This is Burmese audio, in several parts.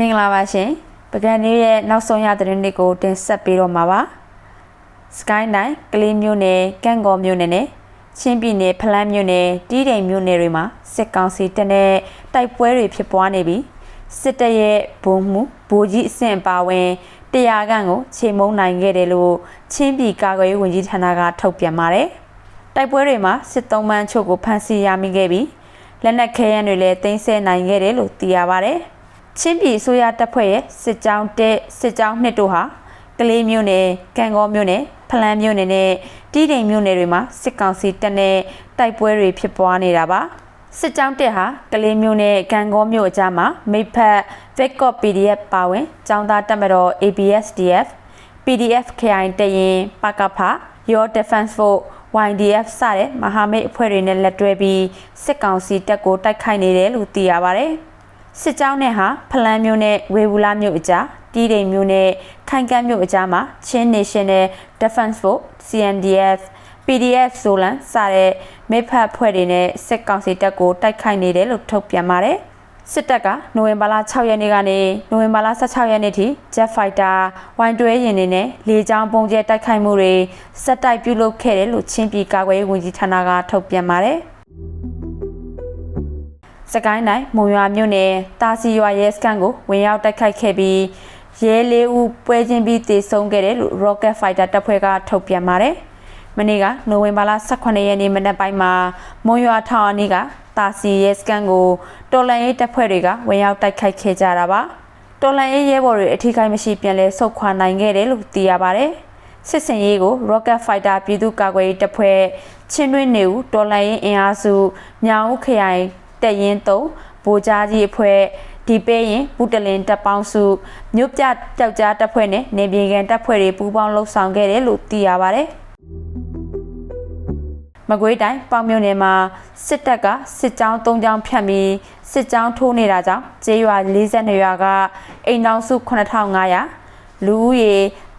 မင်္ဂလာပါရှင်ပကံလေးရဲ့နောက်ဆုံးရသတင်းတွေကိုတင်ဆက်ပေးတော့မှာပါစကိုင်းတိုင်းကလေးမြို့နယ်ကန့်ကော်မြို့နယ်နဲ့ချင်းပြည်နယ်ဖလန်းမြို့နယ်တီးတိမ်မြို့နယ်တွေမှာစစ်ကောင်စီတပ်နဲ့တိုက်ပွဲတွေဖြစ်ပွားနေပြီးစစ်တပ်ရဲ့ဘုံမှုဗိုလ်ကြီးအဆင့်ပါဝင်တရားခန့်ကိုချိန်မုံနိုင်ခဲ့တယ်လို့ချင်းပြည်ကာကွယ်ရေးဝန်ကြီးဌာနကထုတ်ပြန်ပါတယ်တိုက်ပွဲတွေမှာစစ်သုံးပန်းချုပ်ကိုဖမ်းဆီးရမိခဲ့ပြီးလက်နက်ခဲယမ်းတွေလည်းတင်ဆက်နိုင်ခဲ့တယ်လို့သိရပါတယ်။ ချင်းပြည်အစိုးရတပ်ဖွဲ့ရဲ့စစ်ကြောင်းတဲ့စစ်ကြောင်းနှစ်တို့ဟာကလေးမြို့နယ်ကံကောမြို့နယ်ဖလန်းမြို့နယ်နဲ့တီးတိမ်မြို့နယ်တွေမှာစစ်ကောင်စီတပ်နဲ့တိုက်ပွဲတွေဖြစ်ပွားနေတာပါစစ်ကြောင်းတက်ဟာကလေးမြို့နယ်ကံကောမြို့အကြားမှာမိဖက် Vecop PDF ပါဝင်ចောင်းသားတပ်မတော် ABSDF PDF KI တရင်ပကဖ Your Defense Force YDF စတဲ့မဟာမိတ်အဖွဲ့တွေနဲ့လက်တွဲပြီးစစ်ကောင်စီတပ်ကိုတိုက်ခိုက်နေတယ်လို့သိရပါတယ်။ စစ်ကြောင်းနဲ့ဟာဖလန်းမြို့နဲ့ဝေဘူးလာမြို့အကြားတီးတိမ်မြို့နဲ့ခိုင်ကန်းမြို့အကြားမှာချင်း National Defense Force CNDF PDF ဆိုလန်စတဲ့မိဖက်ဖွဲ့တွေနဲ့စစ်ကောင်စီတပ်ကိုတိုက်ခိုက်နေတယ်လို့ထုတ်ပြန်ပါတယ်စစ်တပ်ကနိုဝင်ဘာလ6ရက်နေ့ကနေနိုဝင်ဘာလ16ရက်နေ့ထိ Jet Fighter ဝိုင်းတွဲရင်တွေနဲ့လေကြောင်းပုံကျဲတိုက်ခိုက်မှုတွေစက်တိုက်ပြုလုပ်ခဲ့တယ်လို့ချင်းပြည်ကာကွယ်ရေးဝန်ကြီးဌာနကထုတ်ပြန်ပါတယ် စကိုင်းတိုင်းမုံရွာမြို့နယ်တာစီရွာရဲစခန်းကိုဝင်ရောက်တိုက်ခိုက်ခဲ့ပြီးရဲလေးဦးပွဲချင်းပြီးတေဆုံးခဲ့တယ်လို့ Rocket Fighter တပ်ဖွဲ့ကထုတ်ပြန်ပါတယ်။မနေ့ကနိုဝင်ဘာလ18ရက်နေ့မနက်ပိုင်းမှာမုံရွာထောင်အနီးကတာစီရဲစခန်းကိုတော်လန်ရေးတပ်ဖွဲ့တွေကဝင်ရောက်တိုက်ခိုက်ခဲ့ကြတာပါ။တော်လန်ရေးရဲဘော်တွေအထူးခိုင်းမရှိပြန်လဲဆုတ်ခွာနိုင်ခဲ့တယ်လို့သိရပါတယ်။စစ်စင်ရေးကို Rocket Fighter ပြည်သူ့ကာကွယ်ရေးတပ်ဖွဲ့ချင်းတွင်းနေဦးတော်လန်ရေးအင်အားစုညောင်ဦးခရိုင် တက်ရင်3ဗိုလ်ကြားကြီးအဖွဲ့ဒီပေးရင်ပူတလင်တပ်ပေါင်းစုမြို့ပြတောက်ကြားတပ်ဖွဲ့နဲ့နေပြည်တော်တပ်ဖွဲ့တွေပူးပေါင်းလှုပ်ဆောင်ခဲ့တယ်လို့သိရပါဗျ။မကွေးတိုင်းပေါင်မြို့နယ်မှာစစ်တပ်ကစစ်ကြောင်း၃ကြောင်းဖြတ်ပြီးစစ်ကြောင်းထိုးနေတာကြောင့်ကျေးရွာ42ရွာကအိမ်တော်စု9500လူဦးရေ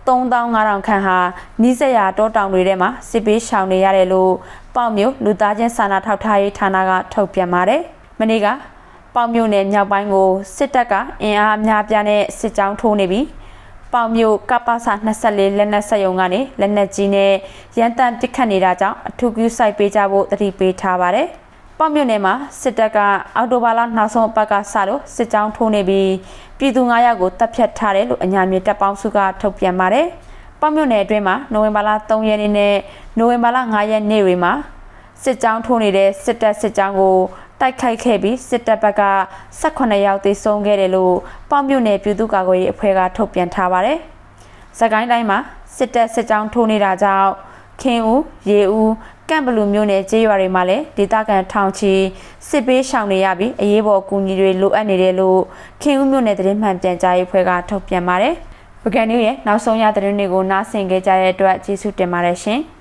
3500ခန့်ဟာနီးစပ်ရာတောတောင်တွေထဲမှာစစ်ပေးရှောင်နေရတယ်လို့ပေါင်မြို့လူသားချင်းစာနာထောက်ထားရေးဌာနကထုတ်ပြန်ပါတယ်။မနေ့ကပေါင်မြို့နယ်မြောက်ပိုင်းကိုစစ်တပ်ကအင်အားအများပြားနဲ့စစ်ကြောင်းထိုးနေပြီးပေါင်မြို့ကပ္ပစာ24လက်နက်ဆက်ယုံကနေလက်နက်ကြီးနဲ့ရန်တမ်းပစ်ခတ်နေတာကြောင့်အထူးကူးစိုက်ပေးကြဖို့တတိပေးထားပါတယ်။ ပေါင်မြို့နယ်မှာစစ်တပ်ကအော်တိုဘာလနောက်ဆုံးအပတ်ကစလို့စစ်ကြောင်းထိုးနေပြီးပြည်သူ9ယောက်ကိုတပ်ဖြတ်ထားတယ်လို့အညာမြေတပ်ပေါင်းစုကထုတ်ပြန်ပါတယ်။ပေါင်မြို့နယ်အတွင်းမှာနိုဝင်ဘာလ3ရက်နေ့နဲ့နိုဝင်ဘာလ5ရက်နေ့တွေမှာစစ်ကြောင်းထိုးနေတဲ့စစ်တပ်စစ်ကြောင်းကိုတိုက်ခိုက်ခဲ့ပြီးစစ်တပ်ဘက်က18ယောက်သေဆုံးခဲ့တယ်လို့ပေါ့မြို့နယ်ပြည်သူ့ကာကွယ်ရေးအဖွဲ့ကထုတ်ပြန်ထားပါတယ်။စကိုင်းတိုင်းမှာစစ်တပ်စစ်ကြောင်းထိုးနေတာကြောင့်ခင်းဦးရေဦး ကန့်ဘလူမြို့နယ်ကျေးရွာတွေမှာလည်းဒေသခံထောင်ချီစစ်ပေးရှောင်နေရပြီးအရေးပေါ်အကူအညီတွေလိုအပ်နေတယ်လို့ခင်းဦးမြို့နယ်သတင်းမှန်ပြန်ကြားရေးအဖွဲ့ကထုတ်ပြန်ပါတယ်။ပကံနူးရဲ့နောက်ဆုံးရသတင်းတွေကိုနားဆင်ကြကြတဲ့အတွက်ကျေးဇူးတင်ပါတယ်ရှင်။